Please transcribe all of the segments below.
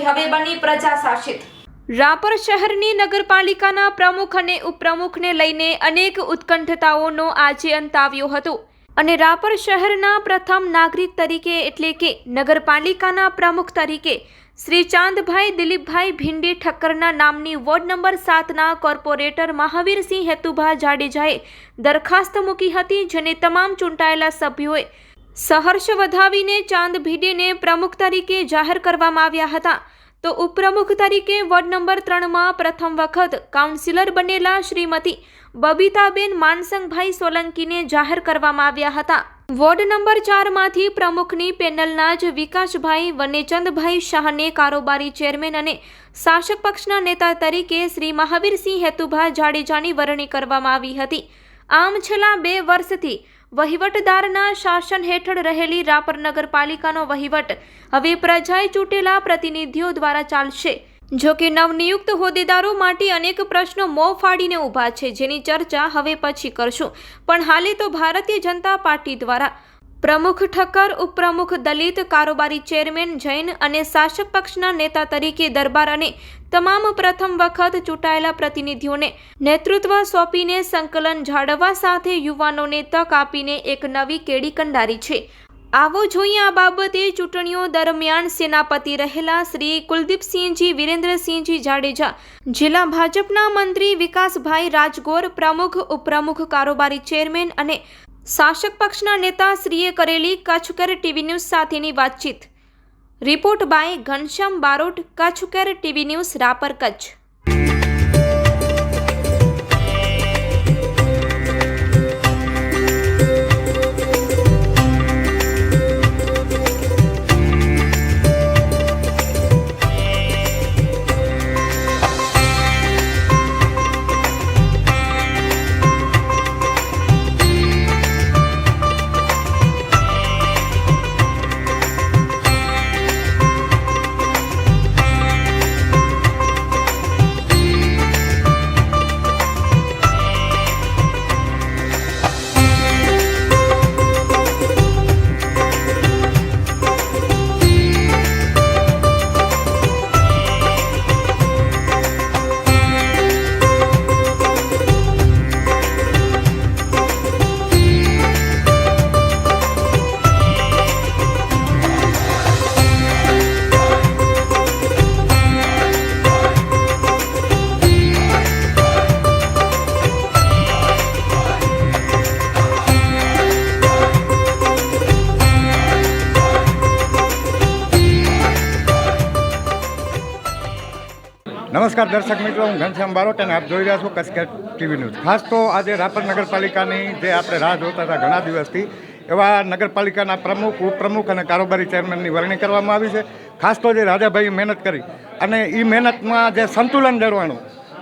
Party હવે બની પ્રજા શાસિત. રાપર શહેરની નગરપાલિકાના પ્રમુખ અને ઉપપ્રમુખને લઈને અનેક ઉત્કંઠતાઓનો આજે અંત આવ્યો હતો. અને રાપર શહેરના પ્રથમ નાગરિક તરીકે એટલે કે નગરપાલિકાના પ્રમુખ તરીકે શ્રી ચાંદભાઈ દિલીપભાઈ ભીંડી ઠક્કરના નામની વોર્ડ નંબર સાતના કોર્પોરેટર મહાવીરસિંહ હેતુભા જાડેજાએ દરખાસ્ત મૂકી હતી, જેને તમામ ચૂંટાયેલા સભ્યોએ સહર્ષ વધાવીને ચાંદ ભીડેને પ્રમુખ તરીકે જાહેર કરવામાં આવ્યા હતા. તો ઉપપ્રમુખ તરીકે વોર્ડ નંબર ત્રણમાં પ્રથમ વખત કાઉન્સિલર બનેલા શ્રીમતી બબીતાબેન માનસંગભાઈ સોલંકીને જાહેર કરવામાં આવ્યા હતા. વોર્ડ નંબર ચારમાંથી પ્રમુખની પેનલના જ વિકાસભાઈ વનેચંદભાઈ શાહને કારોબારી ચેરમેન અને શાસક પક્ષના નેતા તરીકે શ્રી મહાવીરસિંહ હેતુભા જાડેજાની વરણી કરવામાં આવી હતી. આમ છેલ્લા બે વર્ષથી વહીવટદારના શાસન હેઠળ રહેલી રાપર નગરપાલિકાનો વહીવટ હવે પ્રજાએ ચૂંટેલા પ્રતિનિધિઓ દ્વારા ચાલશે. જો કે નવનિયુક્ત હોદ્દેદારો માટે અનેક પ્રશ્નો મોં ફાડીને ઊભા છે, જેની ચર્ચા હવે પછી કરશું. પણ હાલે તો ભારતીય જનતા પાર્ટી દ્વારા પ્રમુખ ઠક્કર, ઉપપ્રમુખ દલિત, કારોબારી ચેરમેન જૈન અને શાસક પક્ષના નેતા તરીકે દરબાર અને તમામ પ્રથમ વખત ચૂંટાયેલા પ્રતિનિધિઓને નેતૃત્વ સોંપીને સંકલન જાળવવા સાથે યુવાનોને તક આપીને એક નવી કેડી કંડારી છે. આવો જોઈએ આ બાબતે ચૂંટણીઓ દરમિયાન સેનાપતિ રહેલા શ્રી કુલદીપસિંહજી, વિરેન્દ્રસિંહજી જાડેજા, જિલ્લા ભાજપના મંત્રી વિકાસભાઈ રાજગોર, પ્રમુખ, ઉપપ્રમુખ, કારોબારી ચેરમેન અને શાસક પક્ષના નેતા શ્રીએ કરેલી કચ્છકર ટીવી ન્યૂઝ સાથેની વાતચીત. રિપોર્ટ બાય ઘનશ્યામ બારોટ, કચ્છકર ટીવી ન્યૂઝ, રાપર, કચ્છ. નમસ્કાર દર્શક મિત્રો, હું ઘનશ્યામ બારોટ અને આપ જોઈ રહ્યા છો કસકેટ ટીવી ન્યૂઝ. ખાસ તો આજે રાપર નગરપાલિકાની જે આપણે રાહ જોતા હતા ઘણા દિવસથી, એવા નગરપાલિકાના પ્રમુખ, ઉપપ્રમુખ અને કારોબારી ચેરમેનની વરણી કરવામાં આવી છે. ખાસ તો જે રાજાભાઈએ મહેનત કરી અને એ મહેનતમાં જે સંતુલન જળવાનું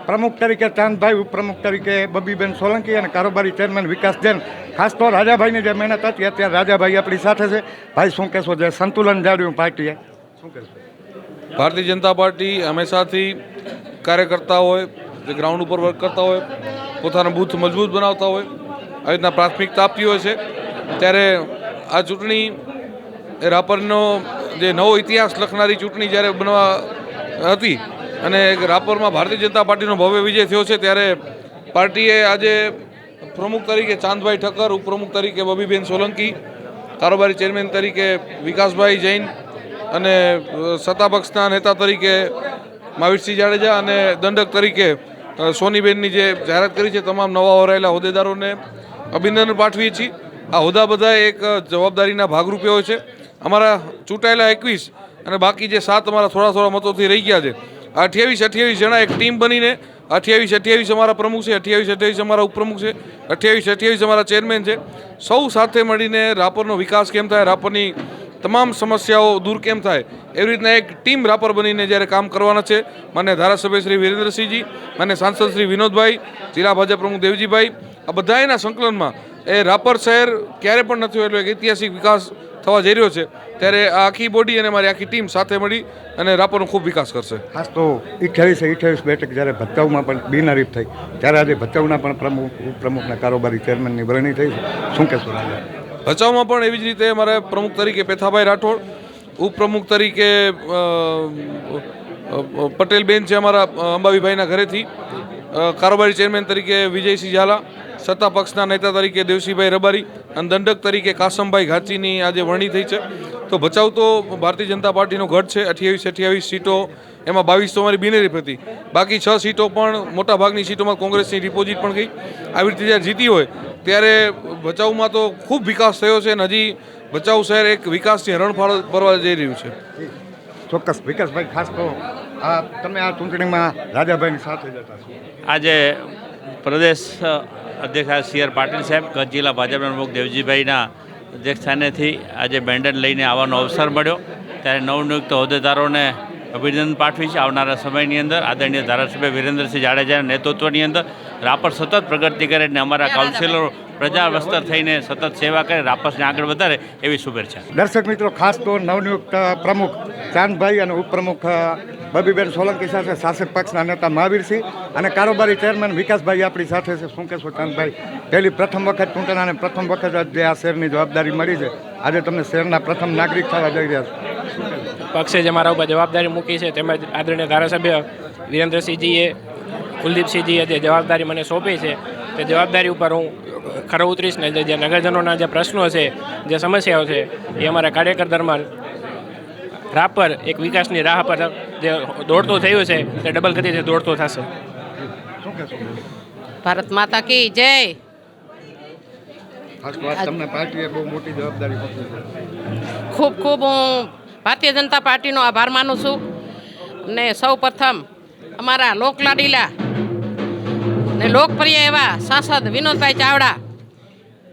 પ્રમુખ તરીકે ચાંદભાઈ, ઉપપ્રમુખ તરીકે બબીબેન સોલંકી અને કારોબારી ચેરમેન વિકાસ જૈન. ખાસ તો રાજાભાઈની જે મહેનત હતી, અત્યારે રાજાભાઈ આપણી સાથે છે. ભાઈ, શું કહેશો, જે સંતુલન જાળવ્યું પાર્ટીએ? શું કહેશો ભારતીય જનતા પાર્ટી હંમેશાથી કાર્યકર્તા હોય, જે ગ્રાઉન્ડ ઉપર વર્ક કરતા હોય, પોતાના બૂથ મજબૂત બનાવતા હોય, આવી રીતના પ્રાથમિકતા આપતી હોય છે. ત્યારે આ ચૂંટણી એ રાપરનો જે નવો ઇતિહાસ લખનારી ચૂંટણી જ્યારે બનવા હતી અને રાપરમાં ભારતીય જનતા પાર્ટીનો ભવ્ય વિજય થયો છે, ત્યારે પાર્ટીએ આજે પ્રમુખ તરીકે ચાંદભાઈ ઠક્કર, ઉપપ્રમુખ તરીકે બબીબેન સોલંકી, કારોબારી ચેરમેન તરીકે વિકાસભાઈ જૈન અને સત્તાપક્ષના નેતા તરીકે મહાવીરસિંહ જાડેજા અને દંડક તરીકે સોનીબેનની જે જાહેરાત કરી છે, તમામ નવા વરાયેલા હોદ્દેદારોને અભિનંદન પાઠવીએ છીએ. આ હોદ્દા બધા એક જવાબદારીના ભાગરૂપે હોય છે. અમારા ચૂંટાયેલા એકવીસ અને બાકી જે સાત અમારા થોડા થોડા મતોથી રહી ગયા છે. અઠ્યાવીસ અઠ્યાવીસ જણા એક ટીમ બનીને, અઠ્યાવીસ અઠ્યાવીસ અમારા પ્રમુખ છે, અઠ્યાવીસ અઠ્યાવીસ અમારા ઉપપ્રમુખ છે, અઠ્યાવીસ અઠ્યાવીસ અમારા ચેરમેન છે. સૌ સાથે મળીને રાપરનો વિકાસ કેમ થાય, રાપરની તમામ સમસ્યાઓ દૂર કેમ થાય? એવી રીતના એક ટીમ રાપર બનીને જ્યારે કામ કરવાના છે મને ધારાસભ્ય શ્રી વિરેન્દ્રસિંહજી મને સાંસદ શ્રી વિનોદભાઈ, જિલ્લા ભાજપ પ્રમુખ દેવજીભાઈ, આ બધાના સંકલનમાં એ રાપર શહેર ક્યારે પણ નથી એટલો એક ઐતિહાસિક વિકાસ થવા જઈ રહ્યો છે, ત્યારે આ આખી બોડી અને મારી આખી ટીમ સાથે મળી અને રાપરનો ખૂબ વિકાસ કરશે. ખાસ તો અઠ્યાવીસે અઠ્યાવીસ બેઠક જ્યારે ભચાઉમાં પણ બિનહરીફ થઈ, ત્યારે આજે ભચાઉના પણ પ્રમુખ, ઉપપ્રમુખના કારોબારી ચેરમેનની વરણી થઈ શું કહેશો રાજા? ભચાઉમાં પણ એવી જ રીતે અમારે પ્રમુખ તરીકે પેથાભાઈ રાઠોડ, ઉપપ્રમુખ તરીકે પટેલબેન છે અમારા અંબાવીભાઈના ઘરેથી કારોબારી ચેરમેન તરીકે વિજયસિંહ ઝાલા, સત્તા પક્ષના નેતા તરીકે દેવસિંહભાઈ રબારી અને દંડક તરીકે કાસમભાઈ ઘાચીની આજે વરણી થઈ છે. તો ભચાઉ તો ભારતીય જનતા પાર્ટીનો ગઢ છે, અઠ્યાવીસ અઠ્યાવીસ સીટો, એમાં બાવીસ તો અમારી બિનેરી હતી બાકી છ સીટો પણ મોટા ભાગની સીટોમાં કોંગ્રેસની ડિપોઝિટ પણ ગઈ. આવી રીતે જ્યારે જીતી હોય ત્યારે ભચાઉમાં તો ખૂબ વિકાસ થયો છે અને હજી ભચાઉ શહેર એક વિકાસની હરણફાળ ભરવા જઈ રહ્યું છે. ચોક્કસ વિકાસભાઈ ખાસ તો આ તમે આ ચૂંટણીમાં રાજાભાઈની સાથે જતા છો આજે પ્રદેશ અધ્યક્ષ સી આર પાટીલ સાહેબ કચ્છ જિલ્લા ભાજપના પ્રમુખ દેવજીભાઈના અધ્યક્ષસ્થાનેથી આજે બેન્ડન લઈને આવવાનો અવસર મળ્યો. ત્યારે નવનિયુક્ત હોદ્દેદારોને અભિનંદન પાઠવી છે આવનારા સમયની અંદર. આદરણીય ધારાસભ્ય વિરેન્દ્રસિંહ જાડેજાના નેતૃત્વની અંદર રાપર સતત પ્રગતિ કરે અને અમારા કાઉન્સિલરો પ્રજા વસ્તર થઈને સતત સેવા કરે રાપસને આગળ વધારે એવી શુભેચ્છા. દર્શક મિત્રો ખાસ તો નવનિયુક્ત પ્રમુખ ચાંદભાઈ અને ઉપપ્રમુખ બબીબેન સોલંકી સાથે શાસક પક્ષના નેતા મહાવીરસિંહ અને કારોબારી ચેરમેન વિકાસભાઈ આપણી સાથે છે. શું કહેશો ચાંદભાઈ? પહેલી પ્રથમ વખત ચૂંટણા અને પ્રથમ વખત જ જે આ શહેરની જવાબદારી મળી છે. આજે તમે શહેરના પ્રથમ નાગરિક થવા જઈ રહ્યા છો. પક્ષે જે મારા ઉપર જવાબદારી મૂકી છે. તેમજ આદરણીય ધારાસભ્ય વિરેન્દ્રસિંહજીએ કુલદીપસિંહજીએ જે જવાબદારી મને સોંપી છે તે જવાબદારી ઉપર હું ખરો ઉતરીશ ને જે જે નગરજનોના જે પ્રશ્નો છે જે સમસ્યાઓ છે એ અમારા કાર્યકર દરમિયાન રાપર એક વિકાસની રાહ પર જે દોડતું થયું છે તે ડબલ ગતિથી દોડતું થશે. ભારત માતા કી જય. ખાસ તો આજ તમને પાર્ટીએ બહુ મોટી જવાબદારી મૂકી છે. ખૂબ ખૂબ હું ભારતીય જનતા પાર્ટીનો આભાર માનું છું. ને સૌ પ્રથમ અમારા લોકલાડીલા ને લોકપ્રિય એવા સાંસદ વિનોદભાઈ ચાવડા,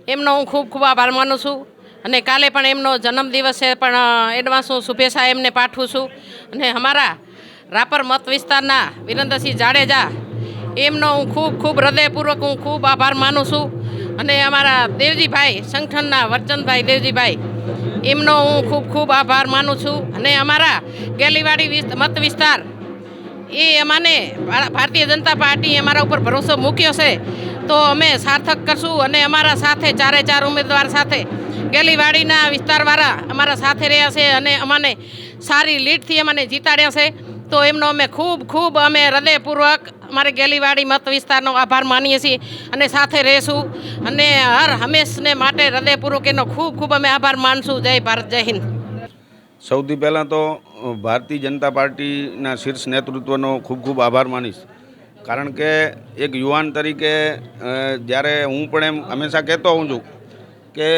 એમનો હું ખૂબ ખૂબ આભાર માનું છું. અને કાલે પણ એમનો જન્મદિવસ પણ એડવાન્સ હું શુભેચ્છા એમને પાઠવું છું. અને અમારા રાપર મત વિસ્તારના વિરેન્દ્રસિંહ જાડેજા, એમનો હું ખૂબ ખૂબ હૃદયપૂર્વક હું ખૂબ આભાર માનું છું. અને અમારા દેવજીભાઈ સંગઠનના વર્ચનભાઈ દેવજીભાઈ, એમનો હું ખૂબ ખૂબ આભાર માનું છું. અને અમારા ગેલીવાડી મત વિસ્તાર એ અમાને ભારતીય જનતા પાર્ટી અમારા ઉપર ભરોસો મૂક્યો છે. તો અમે સાર્થક કરશું અને અમારા સાથે ચારે ચાર ઉમેદવાર સાથે ગેલીવાડીના વિસ્તારવાળા અમારા સાથે રહ્યા છે અને અમને સારી લીડથી અમને જીતાડ્યા છે. તો એમનો અમે ખૂબ ખૂબ અમે હૃદયપૂર્વક અમારે ગેલીવાડી મત વિસ્તારનો આભાર માનીએ છીએ અને સાથે રહેશું. અને હર હંમેશને માટે હૃદયપૂર્વક એનો ખૂબ ખૂબ અમે આભાર માનશું. જય ભારત, જય હિન્દ. સૌથી પહેલાં તો ભારતીય જનતા પાર્ટીના શીર્ષ નેતૃત્વનો ખૂબ ખૂબ આભાર માનીશ. કારણ કે એક યુવાન તરીકે જ્યારે હું પણ એમ હંમેશા કહેતો હોઉં છું કે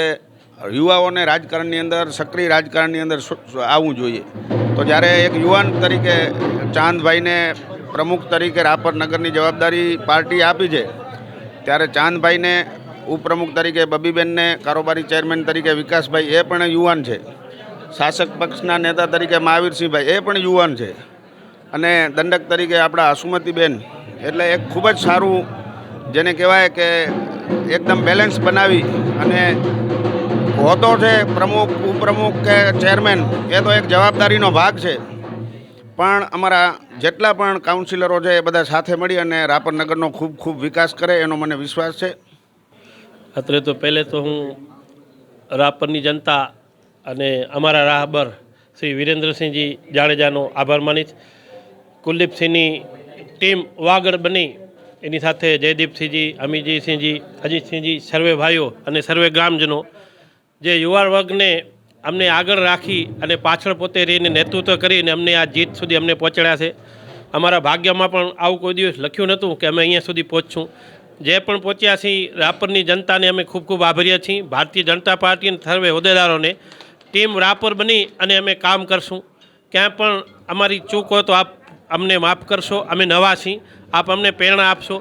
યુવાઓને રાજકારણની અંદર, સક્રિય રાજકારણની અંદર આવવું જોઈએ. તો જ્યારે એક યુવાન તરીકે ચાંદભાઈને પ્રમુખ તરીકે રાપર નગરની જવાબદારી પાર્ટી આપી છે, ત્યારે ચાંદભાઈને ઉપપ્રમુખ તરીકે બબીબેનને કારોબારી ચેરમેન તરીકે વિકાસભાઈ એ પણ યુવાન છે. શાસક પક્ષના નેતા તરીકે મહાવીરસિંહભાઈ, એ પણ યુવાન છે. અને દંડક તરીકે આપણા હસુમતીબેન, એટલે એક ખૂબ જ સારું જેને કહેવાય કે એકદમ બેલેન્સ બનાવી અને હોતો છે પ્રમુખ, ઉપપ્રમુખ કે ચેરમેન એ તો એક જવાબદારીનો ભાગ છે. પણ અમારા જેટલા પણ કાઉન્સિલરો છે એ બધા સાથે મળી અને રાપર નગરનો ખૂબ ખૂબ વિકાસ કરે એનો મને વિશ્વાસ છે. અત્રે તો પહેલે તો હું રાપરની જનતા અને અમારા રાહબર શ્રી વિરેન્દ્રસિંહજી જાડેજાનો આભાર માનીશ. કુલદીપસિંહની ટીમ વાગડ બની. એની સાથે જયદીપસિંહજી, અમિતજીસિંહજી, અજીતસિંહજી, સર્વે ભાઈઓ અને સર્વે ગ્રામજનો. જે યુવા વર્ગને અમને આગળ રાખી અને પાછળ પોતે રહીને નેતૃત્વ કરીને અમને આ જીત સુધી અમને પહોંચાડ્યા છે. અમારા ભાગ્યમાં પણ આવું કોઈ દિવસ લખ્યું નહોતું કે અમે અહીંયા સુધી પહોંચશું. જે પણ પહોંચ્યા છીએ રાપરની જનતાને અમે ખૂબ ખૂબ આભારીએ છીએ. ભારતીય જનતા પાર્ટી અને સર્વે હોદ્દેદારોને ટીમ રાપર બની અને અમે કામ કરશું. ક્યાં પણ અમારી ચૂક હોય તો આપ અમને માફ કરશો. અમે નવા છીએ. આપ અમને પ્રેરણા આપશો.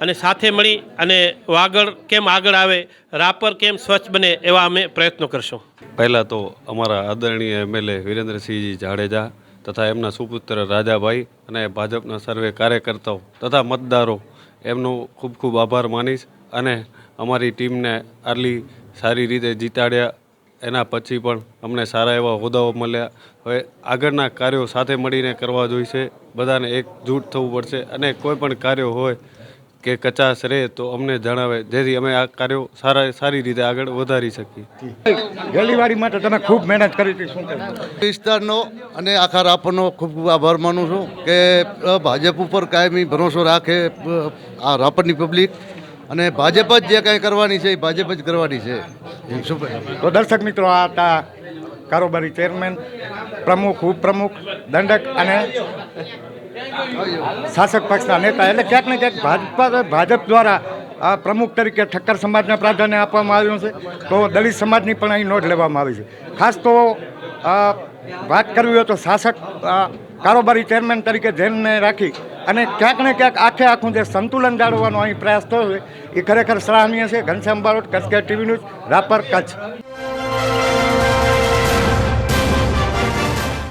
અને સાથે મળી અને વાગડ કેમ આગળ આવે, રાપર કેમ સ્વચ્છ બને એવા અમે પ્રયત્નો કરશું. પહેલાં તો અમારા આદરણીય એમએલએ વિરેન્દ્રસિંહજી જાડેજા તથા એમના સુપુત્ર રાજાભાઈ અને ભાજપના સર્વે કાર્યકર્તાઓ તથા મતદારો, એમનો ખૂબ ખૂબ આભાર માનીશ અને અમારી ટીમને આટલી સારી રીતે જીતાડ્યા એના પછી પણ અમને સારા એવા હોદ્દાઓ મળ્યા. હવે આગળના કાર્યો સાથે મળીને કરવા જોઈશે. બધાને એકજૂટ થવું પડશે અને કોઈ પણ કાર્યો હોય કે કચાશ રહે તો અમને જણાવે. જેથી અમે આ કાર્યો સારા સારી રીતે આગળ વધારી શકીએ. ગેલીવાડી માટે તમે ખૂબ મહેનત કરી હતી શું વિસ્તારનો અને આખા રાપરનો ખૂબ ખૂબ આભાર માનું છું કે ભાજપ ઉપર કાયમી ભરોસો રાખે આ રાપરની પબ્લિક. અને ભાજપ જ જે કાંઈ કરવાની છે એ ભાજપ જ કરવાની છે? તો દર્શક મિત્રો, આ હતા કારોબારી ચેરમેન, પ્રમુખ, ઉપપ્રમુખ, દંડક અને શાસક પક્ષના નેતા એટલે ક્યાંક ને ક્યાંક ભાજપા ભાજપ દ્વારા આ પ્રમુખ તરીકે ઠક્કર સમાજને પ્રાધાન્ય આપવામાં આવ્યું છે. તો દલિત સમાજની પણ અહીં નોંધ લેવામાં આવી છે. ખાસ તો વાત કરવી હોય તો શાસક કારોબારી ચેરમેન તરીકે ધ્યાનને રાખી અને ક્યાંક ને ક્યાંક આખે આખું જે સંતુલન જાળવવાનો અહીં પ્રયાસ થયો છે, એ ખરેખર સરાહનીય છે. ઘનશ્યામ બારોટ કચકેર ટીવી ન્યૂઝ, રાપર, કચ્છ.